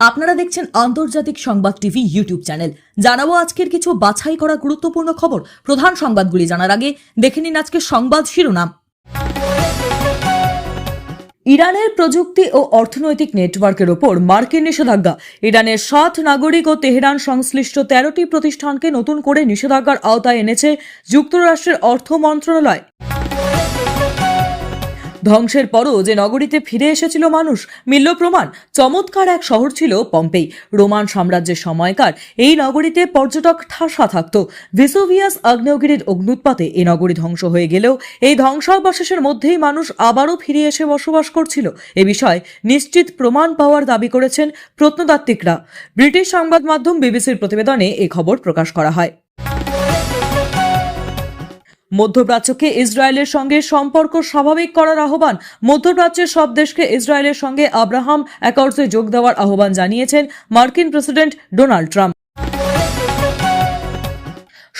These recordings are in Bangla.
আপনারা দেখছেন আন্তর্জাতিক সংবাদ টিভি ইউটিউব চ্যানেল। জানাব আজকের কিছু বাছাই করা গুরুত্বপূর্ণ খবর। প্রধান সংবাদগুলি জানার আগে দেখে নিন আজকের সংবাদ শিরোনাম। ইরানের প্রযুক্তি ও অর্থনৈতিক নেটওয়ার্কের ওপর মার্কিন নিষেধাজ্ঞা। ইরানের সাত নাগরিক ও তেহরান সংশ্লিষ্ট তেরোটি প্রতিষ্ঠানকে নতুন করে নিষেধাজ্ঞার আওতায় এনেছে যুক্তরাষ্ট্রের অর্থ মন্ত্রণালয়। ধ্বংসের পরও যে নগরীতে ফিরে এসেছিল মানুষ, মিলল প্রমাণ। চমৎকার এক শহর ছিল পম্পেই। রোমান সাম্রাজ্যের সময়কার এই নগরীতে পর্যটক ঠাসা থাকত। ভিসোভিয়াস আগ্নেয়গিরির অগ্নুৎপাতে এই নগরী ধ্বংস হয়ে গেলেও এই ধ্বংসাবশেষের মধ্যেই মানুষ আবারও ফিরে এসে বসবাস করছিল। এ বিষয়ে নিশ্চিত প্রমাণ পাওয়ার দাবি করেছেন প্রত্নতাত্ত্বিকরা। ব্রিটিশ সংবাদ মাধ্যম বিবিসির প্রতিবেদনে এ খবর প্রকাশ করা হয়। মধ্যপ্রাচ্যকে ইসরায়েলের সঙ্গে সম্পর্ক স্বাভাবিক করার আহ্বান। মধ্যপ্রাচ্যের সব দেশকে ইসরায়েলের সঙ্গে আব্রাহাম অ্যাকর্ডসে যোগ দেওয়ার আহ্বান জানিয়েছেন মার্কিন প্রেসিডেন্ট ডোনাল্ড ট্রাম্প।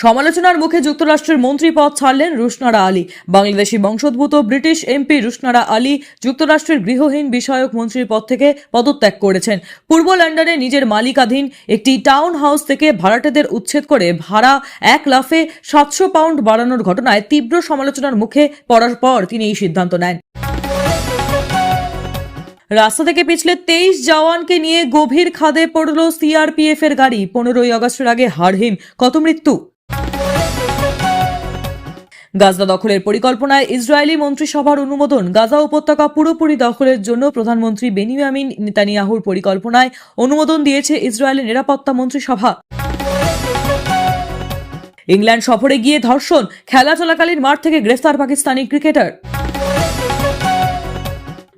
সমালোচনার মুখে যুক্তরাষ্ট্রের মন্ত্রী পদ ছাড়লেন রুশনারা আলী। বাংলাদেশি বংশোদ্ভূত ব্রিটিশ এমপি রুশনারা আলী যুক্তরাষ্ট্রের গৃহহীন বিষয়ক মন্ত্রীর পদ থেকে পদত্যাগ করেছেন। পূর্ব লন্ডনে নিজের মালিকাধীন একটি টাউন হাউস থেকে ভাড়াটেদের উচ্ছেদ করে ভাড়া এক লাফে সাতশো পাউন্ড বাড়ানোর ঘটনায় তীব্র সমালোচনার মুখে পড়ার পর তিনি এই সিদ্ধান্ত নেন। রাস্তা থেকে পিছলে তেইশ জওয়ানকে নিয়ে গভীর খাদে পড়ল সিআরপিএফ এর গাড়ি। পনেরোই আগস্টের আগে হারহিম কত মৃত্যু? গাজা দখলের পরিকল্পনায় ইসরায়েলি মন্ত্রিসভার অনুমোদন, গাজা উপত্যকা পুরোপুরি দখলের জন্য প্রধানমন্ত্রী বেনিয়ামিন নেতানিয়াহুর পরিকল্পনায় অনুমোদন দিয়েছে ইসরায়েলের নিরাপত্তা মন্ত্রিসভা। ইংল্যান্ড সফরে গিয়ে ধর্ষণ, খেলা চলাকালীন মাঠ থেকে গ্রেফতার পাকিস্তানি ক্রিকেটার।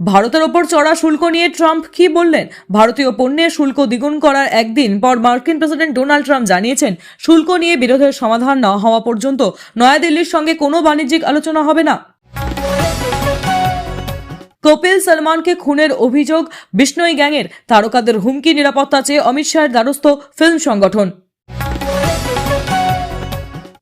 ভারতের ওপর চড়া শুল্ক নিয়ে ট্রাম্প কি বললেন? ভারতীয় পণ্যের শুল্ক দ্বিগুণ করার একদিন পর মার্কিন প্রেসিডেন্ট ডোনাল্ড ট্রাম্প জানিয়েছেন, শুল্ক নিয়ে বিরোধের সমাধান না হওয়া পর্যন্ত নয়াদিল্লির সঙ্গে কোনো বাণিজ্যিক আলোচনা হবে না। কপিল সলমানকে খুনের অভিযোগ, বিষ্ণই গ্যাংয়ের তারকাদের হুমকি নিরাপত্তা চেয়ে অমিত শাহের দ্বারস্থ ফিল্ম সংগঠন।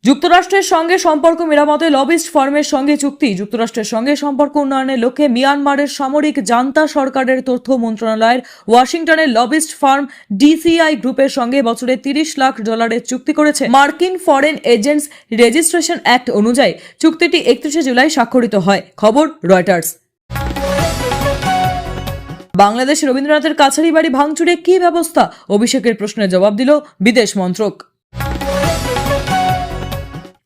যুক্তরাষ্ট্রের সঙ্গে সম্পর্ক মেরামতে লবিস্ট ফার্মের সঙ্গে চুক্তি। যুক্তরাষ্ট্রের সঙ্গে সম্পর্ক উন্নয়নের লক্ষ্যে মিয়ানমারের সামরিক জান্তা সরকারের তথ্য মন্ত্রণালয়ের ওয়াশিংটনের লবিস্ট ফার্ম ডিসিআই গ্রুপের সঙ্গে বছরে তিরিশ লাখ ডলারের চুক্তি করেছে। মার্কিন ফরেন এজেন্টস রেজিস্ট্রেশন অ্যাক্ট অনুযায়ী চুক্তিটি একত্রিশে জুলাই স্বাক্ষরিত হয়। খবর, রয়টার্স। বাংলাদেশ রবীন্দ্রনাথের কাছারি বাড়ি ভাঙচুরে কি ব্যবস্থা? অভিষেকের প্রশ্নের জবাব দিল বিদেশ মন্ত্রক।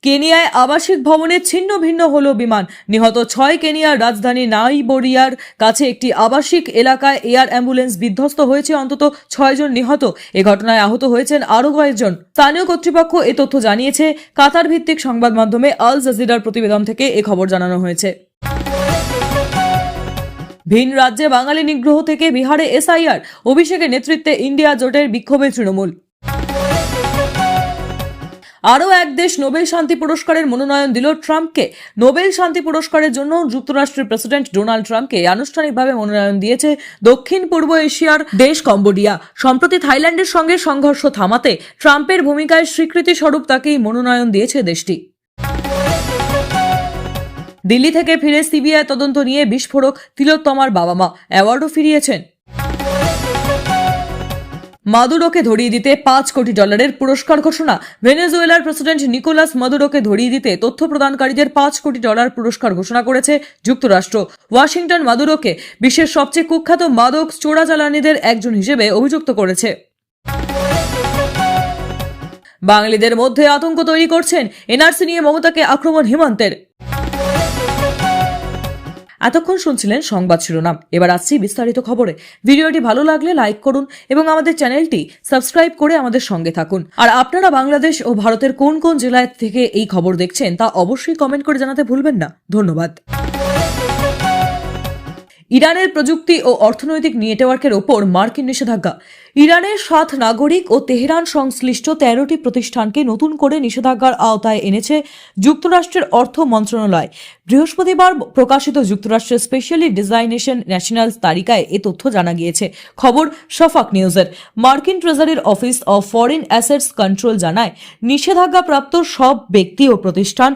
কেনিয়ায় আবাসিক ভবনে ছিন্ন ভিন্ন হল বিমান। নিহত ছয় কেনিয়ার রাজধানী নাইবোরিয়ার কাছে একটি আবাসিক এলাকায় এয়ার অ্যাম্বুলেন্স বিধ্বস্ত হয়েছে, অন্তত ছয়জন নিহত। এ ঘটনায় আহত হয়েছেন আরও কয়েকজন স্থানীয় কর্তৃপক্ষ এ তথ্য জানিয়েছে, কাতার ভিত্তিক সংবাদ মাধ্যমে আল জাজিরার প্রতিবেদন থেকে এ খবর জানানো হয়েছে। ভিন রাজ্যে বাঙালি নিগ্রহ থেকে বিহারে এসআইআর। অভিষেকের নেতৃত্বে ইন্ডিয়া জোটের বিক্ষোভে তৃণমূল। আরও এক দেশ নোবেল শান্তি পুরস্কারের মনোনয়ন দিল ট্রাম্পকে। নোবেল শান্তি পুরস্কারের জন্য যুক্তরাষ্ট্রের প্রেসিডেন্ট ডোনাল্ড ট্রাম্পকে আনুষ্ঠানিকভাবে মনোনয়ন দিয়েছে দক্ষিণ পূর্ব এশিয়ার দেশ কম্বোডিয়া। সম্প্রতি থাইল্যান্ডের সঙ্গে সংঘর্ষ থামাতে ট্রাম্পের ভূমিকায় স্বীকৃতি স্বরূপ তাকেই মনোনয়ন দিয়েছে দেশটি। দিল্লি থেকে ফিরে সিবিআই তদন্ত নিয়ে বিস্ফোরক তিলোত্তমার বাবা মা। অ্যাওয়ার্ডও ফিরিয়েছেন। মাদুরোকে ধরিয়ে দিতে পাঁচ কোটি ডলারের পুরস্কার ঘোষণা। ভেনেজুয়েলার প্রেসিডেন্ট নিকোলাস মাদুরোকে ধরিয়ে দিতে তথ্য প্রদানকারীদের পাঁচ কোটি ডলার পুরস্কার ঘোষণা করেছে যুক্তরাষ্ট্র। ওয়াশিংটন মাদুরোকে বিশ্বের সবচেয়ে কুখ্যাত মাদক চোরাচালানিদের একজন হিসেবে অভিযুক্ত করেছে। বাঙালিদের মধ্যে আতঙ্ক তৈরি করছেন এনআরসি নিয়ে মমতাকে আক্রমণ হিমন্তের। এতক্ষণ শুনছিলেন সংবাদ শিরোনাম। এবার আসছি বিস্তারিত খবরে। ভিডিওটি ভালো লাগলে লাইক করুন এবং আমাদের চ্যানেলটি সাবস্ক্রাইব করে আমাদের সঙ্গে থাকুন। আর আপনারা বাংলাদেশ ও ভারতের কোন কোন জেলায় থেকে এই খবর দেখছেন তা অবশ্যই কমেন্ট করে জানাতে ভুলবেন না। ধন্যবাদ। ইরানের প্রযুক্তি ও অর্থনৈতিক নেটওয়ার্কের ওপর মার্কিন নিষেধাজ্ঞা। ইরানের সাত নাগরিক ও তেহরান সংশ্লিষ্ট তেরোটি প্রতিষ্ঠানকে নতুন করে নিষেধাজ্ঞার আওতায় এনেছে যুক্তরাষ্ট্রের অর্থ মন্ত্রণালয়। বৃহস্পতিবার প্রকাশিত যুক্তরাষ্ট্রের স্পেশালি ডিজাইনেশন ন্যাশনাল তালিকায় এ তথ্য জানা গিয়েছে। খবর শফাক নিউজের। মার্কিন ট্রেজারির office of foreign assets control জানায়, নিষেধাজ্ঞাপ্রাপ্ত সব ব্যক্তি ও প্রতিষ্ঠান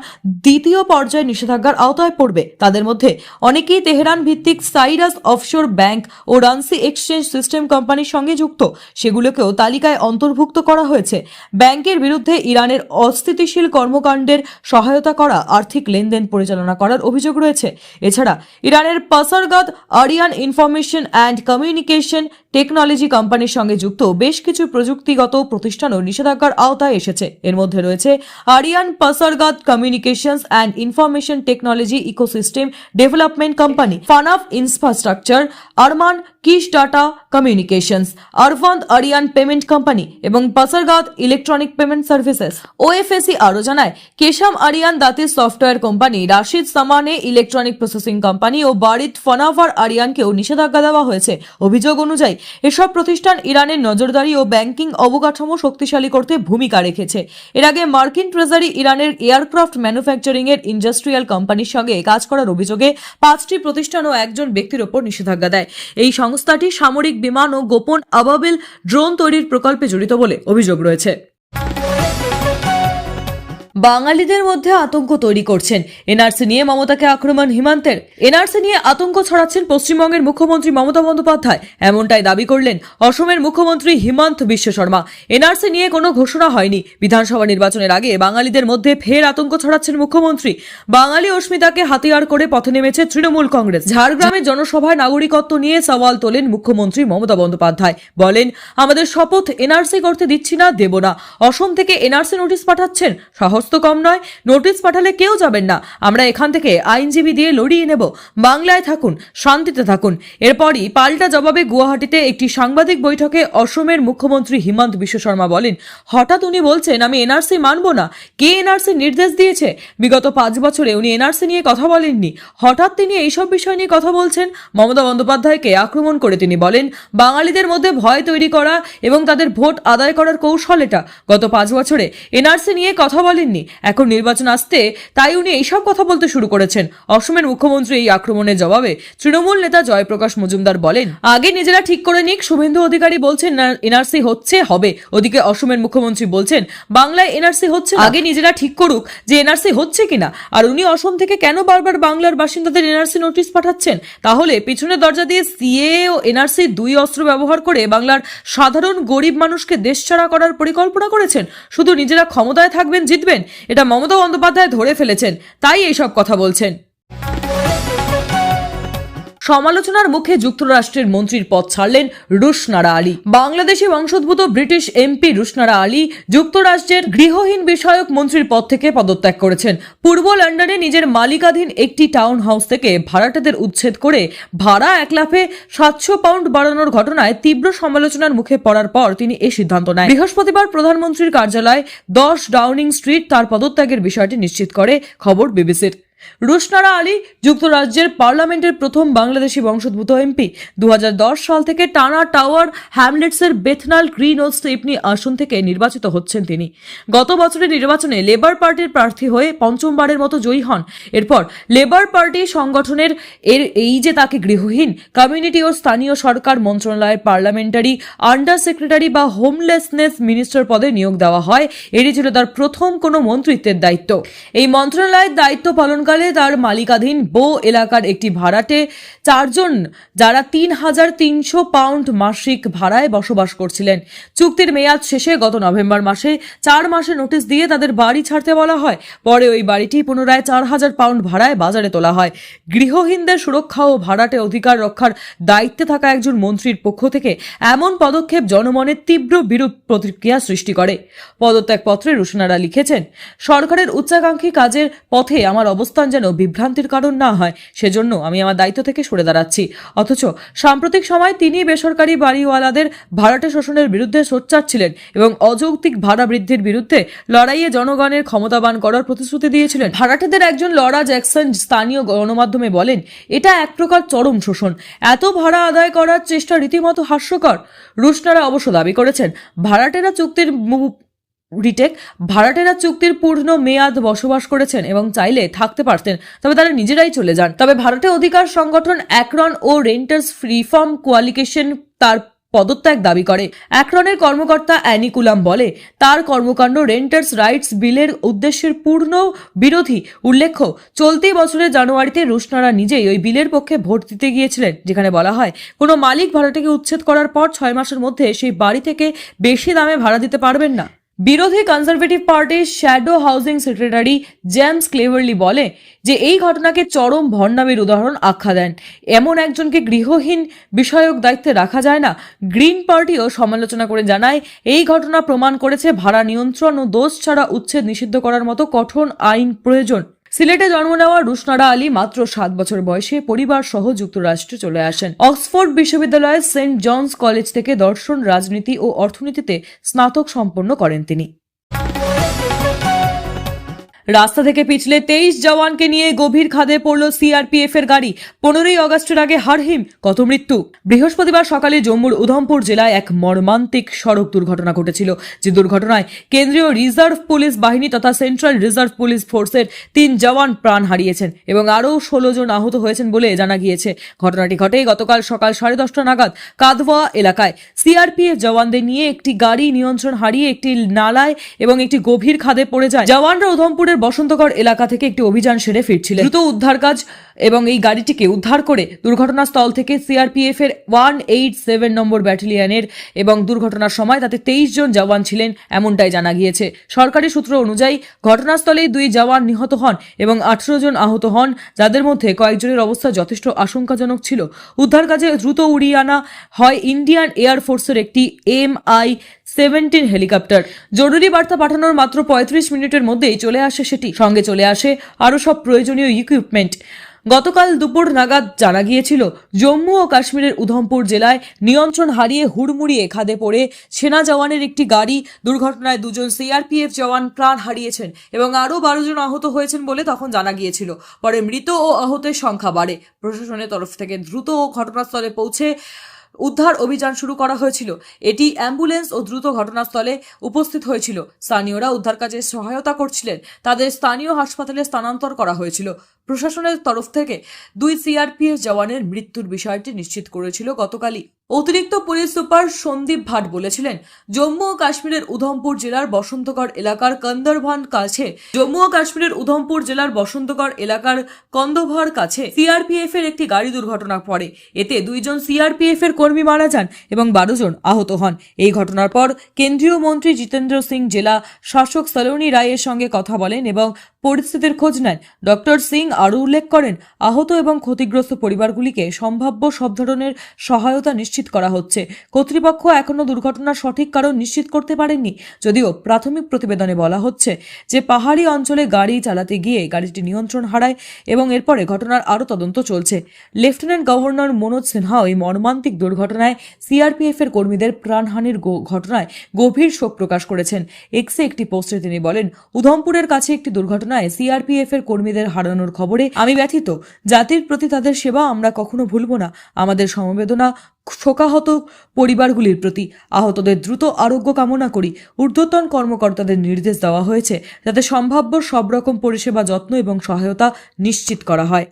দ্বিতীয় পর্যায়ে নিষেধাজ্ঞার আওতায় পড়বে। তাদের মধ্যে অনেকেই তেহরান ভিত্তিক সাইরাস অফশোর ব্যাংক ও রানসি এক্সচেঞ্জ সিস্টেম কোম্পানির সঙ্গে যুক্ত। সেগুলোকেও তালিকায় অন্তর্ভুক্ত করা হয়েছে। ব্যাংকের বিরুদ্ধে ইরানের অস্থিতিশীল কর্মকাণ্ডের সহায়তা করা আর্থিক লেনদেন পরিচালনা করার অভিযোগ রয়েছে। এছাড়া ইরানের Pasargad Arian information and communication technology কোম্পানির সঙ্গে যুক্ত বেশ কিছু প্রযুক্তিগত প্রতিষ্ঠানও নিষেধাজ্ঞার আওতায় এসেছে। এর মধ্যে রয়েছে Arian Pasargad communications and information technology ecosystem development company, Fanap infrastructure, Arman Kish data communications Arvand Arian payment company এবং Pasargad electronic payment services OFAC আরও জানায়, Qeshm Arian Datir software company Rashid Samaneh electronic processing company ও বারিদ ফনাভার আরিয়ানকেও নিষেধাজ্ঞা দেওয়া হয়েছে। অভিযোগ অনুযায়ী, এসব প্রতিষ্ঠান ইরানের নজরদারি ও ব্যাংকিং অবকাঠামো শক্তিশালী করতে ভূমিকা রেখেছে। এর আগে মার্কিন ট্রেজারি ইরানের এয়ারক্রাফট ম্যানুফ্যাকচারিং এর ইন্ডাস্ট্রিয়াল কোম্পানির সঙ্গে কাজ করার অভিযোগে পাঁচটি প্রতিষ্ঠান ও একজন ব্যক্তির ওপর নিষেধাজ্ঞা দেয়। এই সংস্থাটি সামরিক বিমান ও গোপন ড্রোন তৈরির প্রকল্পে জড়িত বলে অভিযোগ রয়েছে। বাঙালিদের মধ্যে আতঙ্ক তৈরি করছেন। এনআরসি নিয়ে মমতাকে আক্রমণ হিমান্তের। এনআরসি নিয়ে আতঙ্ক ছড়াচ্ছেন পশ্চিমবঙ্গের মুখ্যমন্ত্রী মমতা বন্দ্যোপাধ্যায়। এমনটাই দাবি করলেন অসমের মুখ্যমন্ত্রী হিমন্ত বিশ্ব শর্মা। এনআরসি নিয়ে কোনো ঘোষণা হয়নি। বিধানসভা নির্বাচনের আগে বাঙালিদের মধ্যে ফের আতঙ্ক ছড়াচ্ছেন মুখ্যমন্ত্রী। বাঙালি অস্মিতাকে হাতিয়ার করে পথে নেমেছে তৃণমূল কংগ্রেস। ঝাড়গ্রামের জনসভায় নাগরিকত্ব নিয়ে সওয়াল তোলেন মুখ্যমন্ত্রী মমতা বন্দ্যোপাধ্যায়। বলেন, আমাদের শপথ এনআরসি করতে দিচ্ছি না, দেব না। অসম থেকে এনআরসি নোটিশ পাঠাচ্ছেন। সাহস তো কম নয়, নোটিশ পাঠালে কেউ যাবেন না। আমরা এখান থেকে আইনজীবী দিয়ে লড়িয়ে নেব। বাংলায় থাকুন, শান্তিতে থাকুন। এরপরই পাল্টা জবাবে গুয়াহাটিতে একটি সাংবাদিক বৈঠকে অসমের মুখ্যমন্ত্রী হিমন্ত বিশ্ব শর্মা বলেন, হঠাৎ উনি বলছেন, আমি এনআরসি মানব না। কে এনআরসি নির্দেশ দিয়েছে? বিগত পাঁচ বছরে উনি এনআরসি নিয়ে কথা বলেননি। হঠাৎ তিনি এইসব বিষয় নিয়ে কথা বলছেন? মমতা বন্দ্যোপাধ্যায়কে আক্রমণ করে তিনি বলেন, বাঙালিদের মধ্যে ভয় তৈরি করা এবং তাদের ভোট আদায় করার কৌশল এটা। গত পাঁচ বছরে এনআরসি নিয়ে কথা বলেননি এখন নির্বাচন আসতে তাই উনি এইসব কথা বলতে শুরু করেছেন। অসমের মুখ্যমন্ত্রী এই আক্রমণের জবাবে তৃণমূল নেতা জয়প্রকাশ মজুমদার বলেন, আগে নিজেরা ঠিক করে নিক, শুভেন্দু অধিকারী বলছেন এনআরসি হচ্ছে, হবে। ওদিকে অসমের মুখ্যমন্ত্রী বলছেন, বাংলায় এনআরসি হচ্ছে আগে নিজেরা ঠিক করুক যে এনআরসি হচ্ছে কিনা। আর উনি অসম থেকে কেন বারবার বাংলার বাসিন্দাদের এনআরসি নোটিশ পাঠাচ্ছেন? তাহলে পিছনের দরজা দিয়ে সিএ ও এনআরসি দুই অস্ত্র ব্যবহার করে বাংলার সাধারণ গরিব মানুষকে দেশছাড়া করার পরিকল্পনা করেছেন? শুধু নিজেরা ক্ষমতায় থাকবেন, জিতবেন? এটা মমতা বন্দ্যোপাধ্যায় ধরে ফেলেছেন তাই এইসব কথা বলছেন। সমালোচনার মুখে যুক্তরাষ্ট্রের মন্ত্রীর পদ ছাড়লেন রুশনারা আলী। বাংলাদেশি বংশোদ্ভূত ব্রিটিশ এমপি রুশনারা আলী যুক্তরাষ্ট্রের গৃহহীন বিষয়ক মন্ত্রীর পদ থেকে পদত্যাগ করেছেন। পূর্ব লন্ডনে নিজের মালিকাধীন একটি টাউন হাউস থেকে ভাড়াটেদের উচ্ছেদ করে ভাড়া এক লাফে সাতশো পাউন্ড বাড়ানোর ঘটনায় তীব্র সমালোচনার মুখে পড়ার পর তিনি এই সিদ্ধান্ত নেন। বৃহস্পতিবার প্রধানমন্ত্রীর কার্যালয় দশ ডাউনিং স্ট্রিট তার পদত্যাগের বিষয়টি নিশ্চিত করে, খবর বিবিসির। রুশনারা আলী যুক্তরাজ্যের পার্লামেন্টের প্রথম বাংলাদেশি বংশোদ্ভূত এমপি। দু হাজার দশ সাল থেকে টানা টাওয়ার, হ্যামলেটসের বেথনাল গ্রিন ও স্টেপনি আসন থেকে নির্বাচিত হচ্ছেন তিনি। গত বছরের নির্বাচনে লেবার পার্টির প্রার্থী হয়ে পঞ্চমবারের মতো জয়ী হন। এরপর লেবার পার্টি সংগঠনের এর এই যে তাকে গৃহহীন, কমিউনিটি ও স্থানীয় সরকার মন্ত্রণালয়ের পার্লামেন্টারি আন্ডার সেক্রেটারি বা হোমলেসনেস মিনিস্টার পদে নিয়োগ দেওয়া হয়, এটি ছিল তার প্রথম কোনো মন্ত্রিত্বের দায়িত্ব। এই মন্ত্রণালয়ের দায়িত্ব পালনকালে তার মালিকাধীন বো এলাকার একটি ভাড়াটে চারজন, যারা তিন হাজার তিনশো পাউন্ড মাসিক ভাড়ায় বসবাস করছিলেন। চুক্তির মেয়াদ শেষে গত নভেম্বর মাসে চার মাসে নোটিশ দিয়ে তাদের বাড়ি ছাড়তে বলা হয়। পরে ওই বাড়িটি পুনরায় চার হাজার পাউন্ড ভাড়ায় বাজারে তোলা হয়। গৃহহীনদের সুরক্ষা ও ভাড়াটে অধিকার রক্ষার দায়িত্বে থাকা একজন মন্ত্রীর পক্ষ থেকে এমন পদক্ষেপ জনমনের তীব্র বিরূপ প্রতিক্রিয়া সৃষ্টি করে। পদত্যাগপত্রে রুশনারা লিখেছেন, সরকারের উচ্চাকাঙ্ক্ষী কাজের পথে আমার অবস্থান যেন বিভ্রান্তির কারণ না হয়, সেজন্য আমি আমার দায়িত্ব থেকে সরে দাঁড়াচ্ছি। অথচ সাম্প্রতিক সময় তিনি বেসরকারি বাড়িওয়ালাদের ভাড়াটে শোষণের বিরুদ্ধে সোচ্চার ছিলেন এবং অযৌক্তিক ভাড়া বৃদ্ধির বিরুদ্ধে লড়াইয়ে জনগণের ক্ষমতাবান করার প্রতিশ্রুতি দিয়েছিলেন। ভাড়াটেদের একজন লরা জ্যাকসন স্থানীয় গণমাধ্যমে বলেন, এটা এক প্রকার চরম শোষণ। এত ভাড়া আদায় করার চেষ্টা রীতিমতো হাস্যকর। রুশনারা অবশ্য দাবি করেছেন, ভাড়াটেরা চুক্তির রিটেক, ভাড়াটেরা চুক্তির পূর্ণ মেয়াদ বসবাস করেছেন এবং চাইলে থাকতে পারতেন, তবে তারা নিজেরাই চলে যান। তবে ভারতে অধিকার সংগঠন অ্যাক্রন ও রেন্টার্স রিফর্ম কোয়ালিকেশন তার পদত্যাগ দাবি করে। অ্যাক্রনের কর্মকর্তা অ্যানিকুলাম বলে, তার কর্মকাণ্ড রেন্টার্স রাইটস বিলের উদ্দেশ্যের পূর্ণ বিরোধী। উল্লেখ্য, চলতি বছরের জানুয়ারিতে রুশনারা নিজেই ওই বিলের পক্ষে ভোট দিতে গিয়েছিলেন, যেখানে বলা হয়, কোনো মালিক ভাড়াটিকে উচ্ছেদ করার পর ছয় মাসের মধ্যে সেই বাড়ি থেকে বেশি দামে ভাড়া দিতে পারবেন না। বিরোধী কনজারভেটিভ পার্টির shadow housing secretary James Cleverly বলে যে এই ঘটনাকে চরম ভণ্ডামির উদাহরণ আখ্যা দেন। এমন একজনকে গৃহহীন বিষয়ক দায়িত্বে রাখা যায় না। গ্রিন পার্টিও সমালোচনা করে জানায়, এই ঘটনা প্রমাণ করেছে ভাড়া নিয়ন্ত্রণ ও দোষ ছাড়া উচ্ছেদ নিষিদ্ধ করার মতো কঠোর আইন প্রয়োজন। সিলেটে জন্ম নেওয়া রুশনারা আলী মাত্র সাত বছর বয়সে পরিবার সহ যুক্তরাষ্ট্রে চলে আসেন। অক্সফোর্ড বিশ্ববিদ্যালয়ের সেন্ট জনস কলেজ থেকে দর্শন, রাজনীতি ও অর্থনীতিতে স্নাতক সম্পন্ন করেন তিনি। রাস্তা থেকে পিছলে তেইশ জওয়ানকে নিয়ে গভীর খাদে পড়ল সিআরপিএফ এর গাড়ি। পনেরোই অগস্টের আগে হারহিম, কত মৃত্যু? বৃহস্পতিবার সকালে জম্মুর উধমপুর জেলায় এক মর্মান্তিক সড়ক দুর্ঘটনা ঘটেছিল, যে দুর্ঘটনায় কেন্দ্রীয় রিজার্ভ পুলিশ বাহিনী তথা সেন্ট্রাল রিজার্ভ পুলিশ ফোর্সের তিন জওয়ান প্রাণ হারিয়েছেন এবং আরও ষোলো জন আহত হয়েছেন বলে জানা গিয়েছে। ঘটনাটি ঘটে গতকাল সকাল সাড়ে দশটা নাগাদ কাদওয়া এলাকায়। সিআরপিএফ জওয়ানদের নিয়ে একটি গাড়ি নিয়ন্ত্রণ হারিয়ে একটি নালায় এবং একটি গভীর খাদে পড়ে যায়। জওয়ানরা উধমপুরের বসন্তগড় এলাকা থেকে একটি অভিযান সেরে ফিরছিলেন। দ্রুত উদ্ধার কাজ এবং এই গাড়িটিকে উদ্ধার করে দুর্ঘটনাস্থল থেকে সিআরপিএফ এর ওয়ান এইট সেভেন নম্বর ব্যাটালিয়নের এবং দুর্ঘটনার সময় তাতে তেইশ জন জওয়ান ছিলেন এমনটাই জানা গিয়েছে। সরকারি সূত্র অনুযায়ী ঘটনাস্থলে দুই জওয়ান নিহত হন এবং আঠারো জন আহত হন, যাদের মধ্যে কয়েকজনের অবস্থা যথেষ্ট আশঙ্কাজনক ছিল। উদ্ধার কাজে দ্রুত উড়িয়ে আনা হয় ইন্ডিয়ান এয়ারফোর্সের একটি এম আই সেভেন্টিন হেলিকপ্টার। জরুরি বার্তা পাঠানোর মাত্র পঁয়ত্রিশ মিনিটের মধ্যেই চলে আসে সেটি। সঙ্গে চলে আসে আরও সব প্রয়োজনীয় ইকুইপমেন্ট গতকাল দুপুর নাগাদ জানা গিয়েছিল, জম্মু ও কাশ্মীরের উধমপুর জেলায় নিয়ন্ত্রণ হারিয়ে হুড়মুড়িয়ে খাদে পড়ে সেনা জওয়ানের একটি গাড়ি। দুর্ঘটনায় দুজন সিআরপিএফ জওয়ান প্রাণ হারিয়েছেন এবং আরও বারো জন আহত হয়েছেন বলে তখন জানা গিয়েছিল। পরে মৃত ও আহতের সংখ্যা বাড়ে। প্রশাসনের তরফ থেকে দ্রুত ও ঘটনাস্থলে পৌঁছে উদ্ধার অভিযান শুরু করা হয়েছিল। এটি অ্যাম্বুলেন্স ও দ্রুত ঘটনাস্থলে উপস্থিত হয়েছিল। স্থানীয়রা উদ্ধার কাজে সহায়তা করছিলেন। তাদের স্থানীয় হাসপাতালে স্থানান্তর করা হয়েছিল। প্রশাসনের তরফ থেকে দুই সিআরপিএফ জওয়ানের মৃত্যুর বিষয়টি নিশ্চিত করেছিল। গতকালই অতিরিক্ত পুলিশ সুপার সন্দীপ ভাট বলেছিলেন, জম্মু ও কাশ্মীরের উধমপুর জেলার বসন্তগড় এলাকার কন্দরভান কাছে, জম্মু ও কাশ্মীরের উধমপুর জেলার বসন্তগড় এলাকার কন্দভার কাছে সিআরপিএফ এর একটি গাড়ি দুর্ঘটনা পড়ে। এতে দুইজন সিআরপিএফ এর কর্মী মারা যান এবং বারো জন আহত হন। এই ঘটনার পর কেন্দ্রীয় মন্ত্রী জিতেন্দ্র সিং জেলা শাসক সলোনি রায়ের সঙ্গে কথা বলেন এবং পরিস্থিতির খোঁজ নেন। ডক্টর সিং আরও উল্লেখ করেন, আহত এবং ক্ষতিগ্রস্ত পরিবারগুলিকে সম্ভাব্য সব ধরনের সহায়তা নিশ্চিত করা হচ্ছে। কর্তৃপক্ষ এখনও দুর্ঘটনার সঠিক কারণ নিশ্চিত করতে পারেননি, যদিও প্রাথমিক প্রতিবেদনে বলা হচ্ছে যে পাহাড়ি অঞ্চলে গাড়ি চালাতে গিয়ে গাড়িটি নিয়ন্ত্রণ হারায় এবং এরপরে ঘটনার আরও তদন্ত চলছে। লেফটেন্যান্ট গভর্নর মনোজ সিনহা ওই মর্মান্তিক দুর্ঘটনায় সিআরপিএফ এর কর্মীদের প্রাণহানির ঘটনায় গভীর শোক প্রকাশ করেছেন। এক্সে একটি পোস্টে তিনি বলেন, উধমপুরের কাছে একটি দুর্ঘটনায় সিআরপিএফ এর কর্মীদের হারানোর খবরে আমি ব্যথিত। জাতির প্রতি তাদের সেবা আমরা কখনো ভুলব না। আমাদের সমবেদনা শোকাহত পরিবারগুলির প্রতি। আহতদের দ্রুত আরোগ্য কামনা করি। ঊর্ধ্বতন কর্মকর্তাদের নির্দেশ দেওয়া হয়েছে যাতে সম্ভাব্য সব রকম পরিষেবা যত্ন এবং সহায়তা নিশ্চিত করা হয়।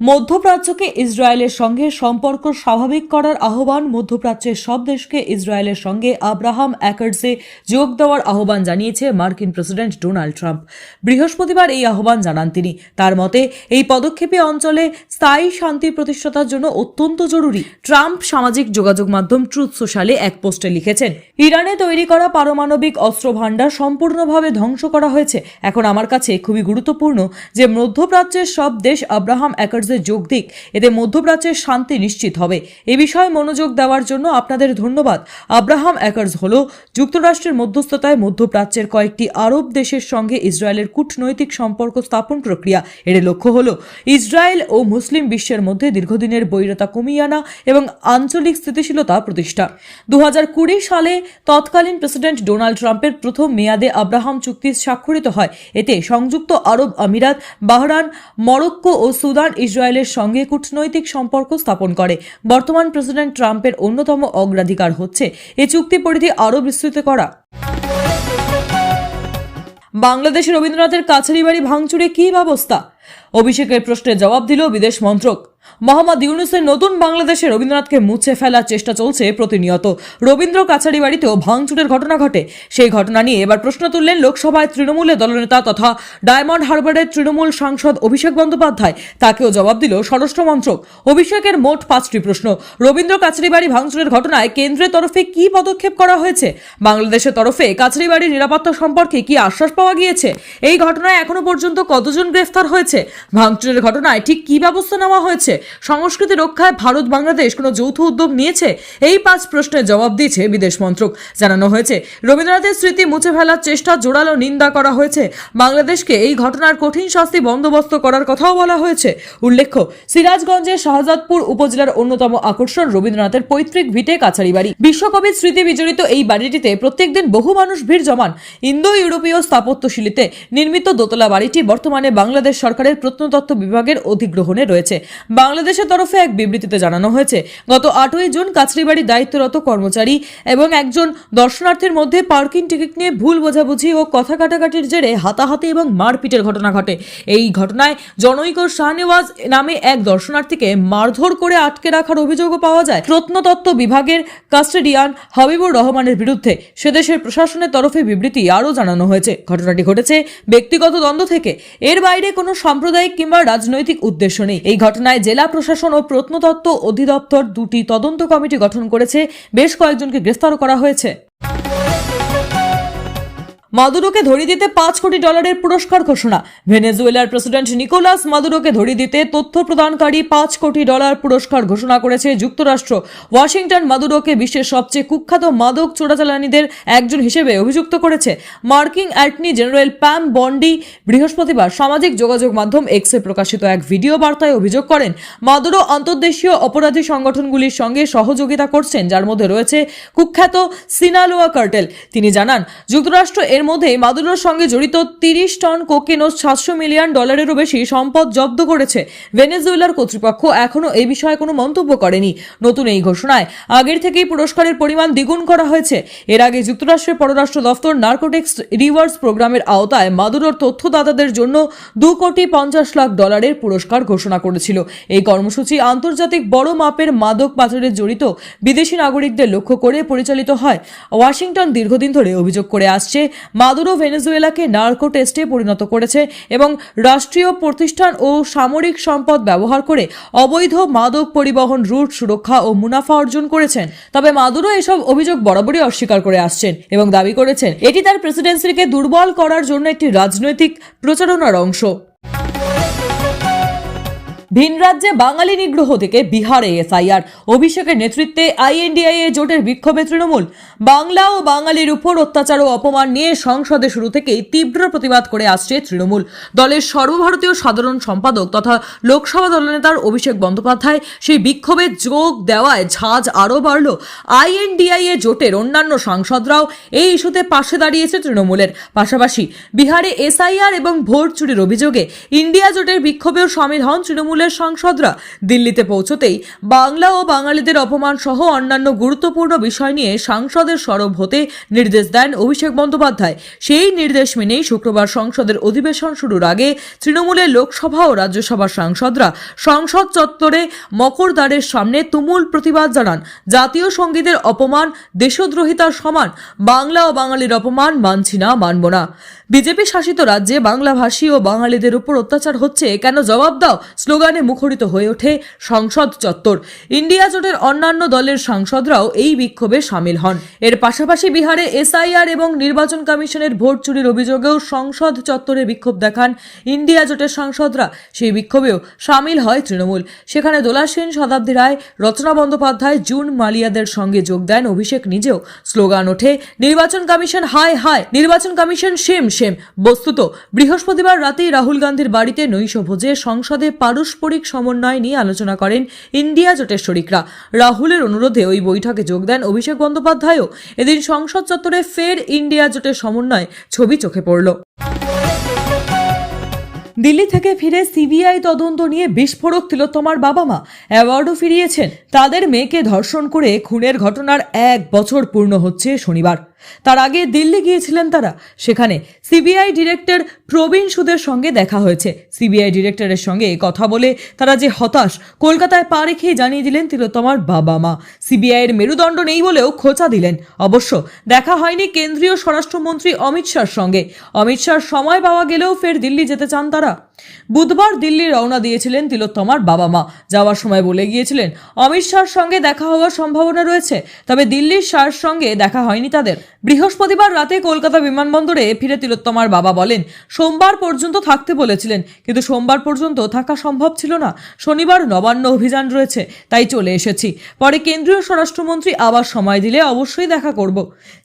মধ্যপ্রাচ্যকে ইসরায়েলের সঙ্গে সম্পর্ক স্বাভাবিক করার আহ্বান, মধ্যপ্রাচ্যের সব দেশকে ইসরায়েলের সঙ্গে আব্রাহাম অ্যাকার্ডসে যোগ দেওয়ার আহ্বান জানিয়েছে মার্কিন প্রেসিডেন্ট ডোনাল্ড ট্রাম্প। বৃহস্পতিবার এই আহ্বান জানান তিনি। তার মতে, এই পদক্ষেপে অঞ্চলে স্থায়ী শান্তি প্রতিষ্ঠাতার জন্য অত্যন্ত জরুরি। ট্রাম্প সামাজিক যোগাযোগ মাধ্যম ট্রুথ সোশ্যালে এক পোস্টে লিখেছেন, ইরানে তৈরি করা পারমাণবিক অস্ত্র ভাণ্ডার সম্পূর্ণভাবে ধ্বংস করা হয়েছে। এখন আমার কাছে খুবই গুরুত্বপূর্ণ যে মধ্যপ্রাচ্যের সব দেশ আব্রাহাম অ্যাকার্ডসে যোগ দিক। এতে মধ্যপ্রাচ্যের শান্তি নিশ্চিত হবে। এ বিষয়ে মনোযোগ দেওয়ার জন্য আপনাদের ধন্যবাদ। আব্রাহাম অ্যাকার্স হল যুক্তরাষ্ট্রের মধ্যস্থতায় মধ্যপ্রাচ্যের কয়েকটি আরব দেশের সঙ্গে ইসরায়েলের কূটনৈতিক সম্পর্ক স্থাপন প্রক্রিয়া। এর লক্ষ্য হল ইসরায়েল ও মুসলিম বিশ্বের মধ্যে দীর্ঘদিনের বৈরতা কমিয়ে আনা এবং আঞ্চলিক স্থিতিশীলতা প্রতিষ্ঠা। দু হাজার কুড়ি সালে তৎকালীন প্রেসিডেন্ট ডোনাল্ড ট্রাম্পের প্রথম মেয়াদে আব্রাহাম চুক্তি স্বাক্ষরিত হয়। এতে সংযুক্ত আরব আমিরাত, বাহরান, মরক্কো ও সুদান ইসরায়েলের সঙ্গে কূটনৈতিক সম্পর্ক স্থাপন করে। বর্তমান প্রেসিডেন্ট ট্রাম্পের অন্যতম অগ্রাধিকার হচ্ছে এ চুক্তি পরিধি আরও বিস্তৃত করা। বাংলাদেশে রবীন্দ্রনাথের কাছারি বাড়ি ভাঙচুরে কি ব্যবস্থা? অভিষেকের প্রশ্নের জবাব দিল বিদেশ মন্ত্রক। মোহাম্মদ ইউনুসের নতুন বাংলাদেশে রবীন্দ্রনাথকে মুছে ফেলার চেষ্টা চলছে প্রতিনিয়ত। রবীন্দ্র কাছারি বাড়িতেও ভাঙচুরের ঘটনা ঘটে। সেই ঘটনা নিয়ে এবার প্রশ্ন তুললেন লোকসভায় তৃণমূলের দলনেতা তথা ডায়মন্ড হারবারের তৃণমূল সাংসদ অভিষেক বন্দ্যোপাধ্যায়। তাকেও জবাব দিল স্বরাষ্ট্র মন্ত্রক। অভিষেকের মোট পাঁচটি প্রশ্ন। রবীন্দ্র কাছারি বাড়ি ভাঙচুরের ঘটনায় কেন্দ্রের তরফে কি পদক্ষেপ করা হয়েছে? বাংলাদেশের তরফে কাছারি বাড়ির নিরাপত্তা সম্পর্কে কি আশ্বাস পাওয়া গিয়েছে? এই ঘটনায় এখনও পর্যন্ত কতজন গ্রেফতার হয়েছে? ভাঙচুরের ঘটনায় ঠিক কি ব্যবস্থা নেওয়া হয়েছে? সংস্কৃতি রক্ষায় ভারত বাংলাদেশ কোনো যৌথ উদ্যোগ নিয়েছে? এই পাঁচ প্রশ্নের জবাব দিয়েছে বিদেশ মন্ত্রক। জানানো হয়েছে, রবীন্দ্রনাথের স্মৃতি মুছে ফেলার চেষ্টা জোরালো নিন্দা করা হয়েছে। বাংলাদেশকে এই ঘটনার কঠিন শাস্তি বন্দোবস্ত করার কথাও বলা হয়েছে। উল্লেখ্য, সিরাজগঞ্জের শাহজাদপুর উপজেলার অন্যতম আকর্ষণ রবীন্দ্রনাথের পৈতৃক ভিটে কাছারি বাড়ি। বিশ্বকবির স্মৃতি বিজড়িত এই বাড়িটিতে প্রত্যেকদিন বহু মানুষ ভিড় জমান। ইন্দো ইউরোপীয় স্থাপত্যশৈলীতে নির্মিত দোতলা বাড়িটি বর্তমানে বাংলাদেশ সরকারের প্রত্নতত্ত্ব বিভাগের অধিগ্রহণে রয়েছে। বাংলাদেশের তরফে এক বিবৃতিতে জানানো হয়েছে, গত আটই জুন কাছড়িবাড়ি দায়িত্বরত কর্মচারী এবং একজন দর্শনার্থীর মধ্যে পার্কিং টিকিট নিয়ে ভুল বোঝাবুঝি ও কথা কাটাকাটির জেরে হাতাহাতি এবং মারপিটের ঘটনা ঘটে। এই ঘটনায় জনৈক শাহনেওয়াজ নামে এক দর্শনার্থীকে মারধর করে আটকে রাখার অভিযোগও পাওয়া যায়। প্রত্নতত্ত্ব বিভাগের কাস্টেডিয়ান হাবিবুর রহমানের বিরুদ্ধে সেদেশের প্রশাসনের তরফে বিবৃতি আরও জানানো হয়েছে। ঘটনাটি ঘটেছে ব্যক্তিগত দ্বন্দ্ব থেকে। এর বাইরে কোনো সাম্প্রদায়িক কিংবা রাজনৈতিক উদ্দেশ্য নেই। এই ঘটনায় জেলা প্রশাসন ও প্রত্নতত্ত্ব অধিদপ্তর দুটি তদন্ত কমিটি গঠন করেছে। বেশ কয়েকজনকে গ্রেফতার করা হয়েছে। মাদুরোকে ধরিয়ে দিতে পাঁচ কোটি ডলারের পুরস্কার ঘোষণা। ভেনেজুয়েলার প্রেসিডেন্ট নিকোলাস মাদুরোকে ধরিয়ে দিতে তথ্য প্রদানকারী পাঁচ কোটি ডলার পুরস্কার ঘোষণা করেছে যুক্তরাষ্ট্র। ওয়াশিংটন মাদুরোকে বিশ্বের সবচেয়ে কুখ্যাত মাদক চোরাচালানিদের একজন হিসেবে অভিযুক্ত করেছে। মার্কিন অ্যাটর্নি জেনারেল প্যাম বন্ডি বৃহস্পতিবার সামাজিক যোগাযোগ মাধ্যম এক্সে প্রকাশিত এক ভিডিও বার্তায় অভিযোগ করেন, মাদুরো অন্তর্দেশীয় অপরাধী সংগঠনগুলির সঙ্গে সহযোগিতা করছেন, যার মধ্যে রয়েছে কুখ্যাত সিনালোয়া কার্টেল। তিনি জানান, যুক্তরাষ্ট্র এর মধ্যে মাদুরোর সঙ্গে জড়িত তিরিশ টন কোকেন ও সাতশো মিলিয়ন ডলারেরও বেশি সম্পদ জব্দ করেছে ভেনেজুয়েলার কর্তৃপক্ষ। এখনও এ বিষয়ে কোনো মন্তব্য করেনি। নতুন এই ঘোষণায় আগের থেকেই পুরস্কারের পরিমাণ দ্বিগুণ করা হয়েছে। এর আগে যুক্তরাষ্ট্রের পররাষ্ট্র দফতর নার্কোটিক্স রিভার্স প্রোগ্রামের আওতায় মাদুরোর তথ্যদাতাদের জন্য দু কোটি পঞ্চাশ লাখ ডলারের পুরস্কার ঘোষণা করেছিল। এই কর্মসূচি আন্তর্জাতিক বড় মাপের মাদক পাচারে জড়িত বিদেশি নাগরিকদের লক্ষ্য করে পরিচালিত হয়। ওয়াশিংটন দীর্ঘদিন ধরে অভিযোগ করে আসছে মাদুরো ভেনেজুয়েলাকে নার্কো টেস্টে পরিণত করেছে এবং রাষ্ট্রীয় প্রতিষ্ঠান ও সামরিক সম্পদ ব্যবহার করে অবৈধ মাদক পরিবহন রুট সুরক্ষা ও মুনাফা অর্জন করেছেন। তবে মাদুরো এসব অভিযোগ বরাবরই অস্বীকার করে আসছেন এবং দাবি করেছেন, এটি তার প্রেসিডেন্সিকে দুর্বল করার জন্য একটি রাজনৈতিক প্রচারণার অংশ। ভিন রাজ্যে বাঙালি নিগ্রহ থেকে বিহারে এসআইআর। অভিষেকের নেতৃত্বে আইএনডিআইএ জোটের বিক্ষোভে তৃণমূল। বাংলা ও বাঙালির উপর অত্যাচার ও অপমান নিয়ে সংসদে শুরু থেকেই তীব্র প্রতিবাদ করে আসছে তৃণমূল। দলের সর্বভারতীয় সাধারণ সম্পাদক তথা লোকসভা দলনেতার অভিষেক বন্দ্যোপাধ্যায় সেই বিক্ষোভে যোগ দেওয়ায় ঝাঁজ আরও বাড়ল। আইএনডিআইএ জোটের অন্যান্য সাংসদরাও এই ইস্যুতে পাশে দাঁড়িয়েছে তৃণমূলের। পাশাপাশি বিহারে এসআইআর এবং ভোট চুরির অভিযোগে ইন্ডিয়া জোটের বিক্ষোভেও সামিল হন তৃণমূলের সাংসদরা দিল্লিতে পৌঁছতেই বাংলা ও বাঙালিদের অপমান সহ অন্যান্য গুরুত্বপূর্ণ বিষয় নিয়ে সাংসদের সরব হতে নির্দেশ দেন অভিষেক বন্দ্যোপাধ্যায়। সেই নির্দেশ মেনেই শুক্রবার সংসদের অধিবেশন শুরুর আগে তৃণমূলের লোকসভা ও রাজ্যসভার সাংসদরা সংসদ চত্বরে মকরদ্বারের সামনে তুমুল প্রতিবাদ জানান। জাতীয় সঙ্গীতের অপমান, দেশদ্রোহিতার সমান, বাংলা ও বাঙালির অপমান মানছি না, মানব না। বিজেপি শাসিত রাজ্যে বাংলাভাষী ও বাঙালিদের উপর অত্যাচার হচ্ছে, কেন জবাব দাও, স্লোগানে মুখরিত হয়ে ওঠে সংসদ চত্বর। ইন্ডিয়া জোটের অন্যান্য দলের সাংসদরাও এই বিক্ষোভে সামিল হন। এর পাশাপাশি বিহারে এসআইআর এবং নির্বাচন কমিশনের ভোট চুরির অভিযোগেও সংসদ চত্বরে বিক্ষোভ দেখান ইন্ডিয়া জোটের সাংসদরা। সেই বিক্ষোভেও সামিল হয় তৃণমূল। সেখানে দোলা সেন শতাব্দী রায়, রচনা বন্দ্যোপাধ্যায়, জুন মালিয়াদের সঙ্গে যোগ দেন। অভিষেক নিজেও স্লোগান ওঠে, নির্বাচন কমিশন হায় হায়, নির্বাচন কমিশন সেম সেম। বস্তুত, বৃহস্পতিবার রাতেই রাহুল গান্ধীর বাড়িতে নৈশভোজে সংসদে পারস্পরিক সমন্বয় নিয়ে আলোচনা করেন ইন্ডিয়া জোটের শরিকরা। রাহুলের অনুরোধে ওই বৈঠকে যোগ দেন অভিষেক বন্দ্যোপাধ্যায়ও। এদিন সংসদ চত্বরে ফের ইন্ডিয়া জোটের সমন্বয় ছবি চোখে পড়ল। দিল্লি থেকে ফিরে সিবিআই তদন্ত নিয়ে বিস্ফোরক তিলোত্তমার বাবা মা অ্যাওয়ার্ডও ফিরিয়েছেন। তাদের মেয়েকে ধর্ষণ করে খুনের ঘটনার এক বছর পূর্ণ হচ্ছে শনিবার। তার আগে দিল্লি গিয়েছিলেন তারা। সেখানে সিবিআই ডিরেক্টর প্রবীণ সুদের সঙ্গে দেখা হয়েছে। সিবিআই ডিরেক্টরের সঙ্গে কথা বলে তারা যে হতাশ, কলকাতায় পা রেখেই জানিয়ে দিলেন তিলোত্তমার বাবা মা। সিবিআইয়ের মেরুদণ্ড নেই বলেও খোঁচা দিলেন। অবশ্য দেখা হয়নি কেন্দ্রীয় স্বরাষ্ট্রমন্ত্রী অমিত শাহর সঙ্গে। অমিত শাহর সময় পাওয়া গেলেও ফের দিল্লি যেতে চান তারা। বুধবার দিল্লি রওনা দিয়েছিলেন তিলোত্তমার বাবা মা। যাওয়ার সময় বলে গিয়েছিলেন, অমিত শাহর সঙ্গে দেখা হওয়ার সম্ভাবনা রয়েছে, তবে দিল্লির শাহর সঙ্গে দেখা হয়নি তাদের। বৃহস্পতিবার রাতে কলকাতা বিমানবন্দরে ফিরে তিলোত্তমার বাবা বলেন, সোমবার পর্যন্ত থাকতে বলেছিলেন, কিন্তু সোমবার পর্যন্ত থাকা সম্ভব ছিল না। শনিবার নবান্ন অভিযান রয়েছে, তাই চলে এসেছি। পরে কেন্দ্রীয় স্বরাষ্ট্রমন্ত্রী আবার সময় দিলে অবশ্যই দেখা করব।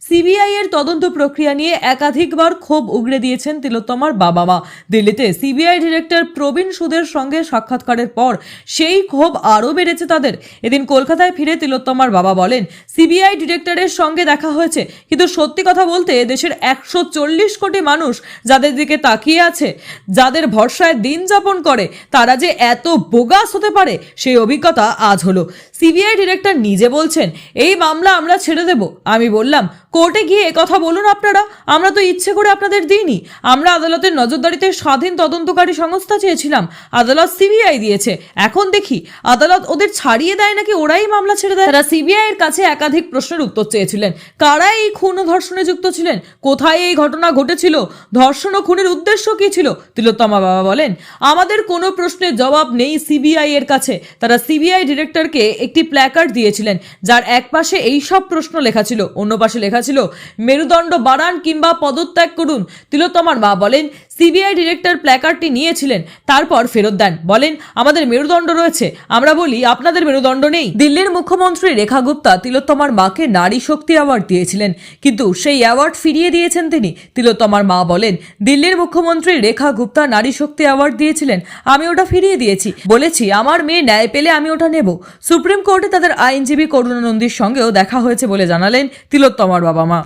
সিবিআই এর তদন্ত প্রক্রিয়া নিয়ে একাধিকবার ক্ষোভ উগড়ে দিয়েছেন তিলোত্তমার বাবা মা। দিল্লিতে সিবিআই ডিরেক্টর প্রবীণ সুদের সঙ্গে সাক্ষাৎকারের পর সেই ক্ষোভ আরও বেড়েছে তাদের। এদিন কলকাতায় ফিরে তিলোত্তমার বাবা বলেন, সিবিআই ডিরেক্টরের সঙ্গে দেখা হয়েছে, কিন্তু সত্যি কথা বলতে দেশের একশো চল্লিশ কোটি মানুষ যাদের দিকে তাকিয়ে আছে, যাদের ভরসায় দিন যাপন করে, তারা যে এত বোগাস হতে পারে, সেই অভিজ্ঞতা আজ হলো। সিবিআই ডিরেক্টর নিজে বলছেন, এই মামলা আমরা ছেড়ে দেব। আমি বললাম কোর্টে গিয়ে কথা বলুন আপনারা। আমরা তো ইচ্ছে করে আপনাদের দিইনি। আমরা আদালতের নজরদারিতে স্বাধীন তদন্তকারী সংস্থা চেয়েছিলাম। আদালত সিবিআই দিয়েছে। এখন দেখি, আদালত ওদের ছাড়িয়ে দেয় নাকি ওরাই মামলা ছেড়ে দেয়? তারা সিবিআই এর কাছে একাধিক প্রশ্নের উত্তর চেয়েছিলেন। কারা এই খুন ধর্ষণে যুক্ত ছিলেন? কোথায় এই ঘটনা ঘটেছিল? ধর্ষণ ও খুনের উদ্দেশ্য কি ছিল? তিলোত্তমা বাবা বলেন, আমাদের কোনো প্রশ্নের জবাব নেই সিবিআই এর কাছে। তারা সিবিআই ডিরেক্টরকে একটি প্ল্যাকার্ড দিয়েছিলেন, যার এক পাশে এই সব প্রশ্ন লেখা ছিল। অন্য পাশে লেখা ছিল মেরুদণ্ড বাড়ান কিংবা পদত্যাগ করুন তিলোত্তমার মা বলেন সিবিআই ডিরেক্টর প্ল্যাকার্ডটি নিয়েছিলেন, তারপর ফেরত দেন। বলেন, আমাদের মেরুদণ্ড রয়েছে। আমরা বলি, আপনাদের মেরুদণ্ড নেই। দিল্লির মুখ্যমন্ত্রী রেখা গুপ্তা তিলোত্তমার মাকে নারী শক্তি অ্যাওয়ার্ড দিয়েছিলেন, কিন্তু সেই অ্যাওয়ার্ড ফিরিয়ে দিয়েছেন তিনি। তিলোত্তমার মা বলেন, দিল্লির মুখ্যমন্ত্রী রেখা গুপ্তা নারী শক্তি অ্যাওয়ার্ড দিয়েছিলেন, আমি ওটা ফিরিয়ে দিয়েছি। বলেছি, আমার মেয়ে ন্যায় পেলে আমি ওটা নেব। সুপ্রিম কোর্টে তাদের আইনজীবী করুণানন্দীর সঙ্গেও দেখা হয়েছে বলে জানালেন তিলোত্তমার বাবা মা।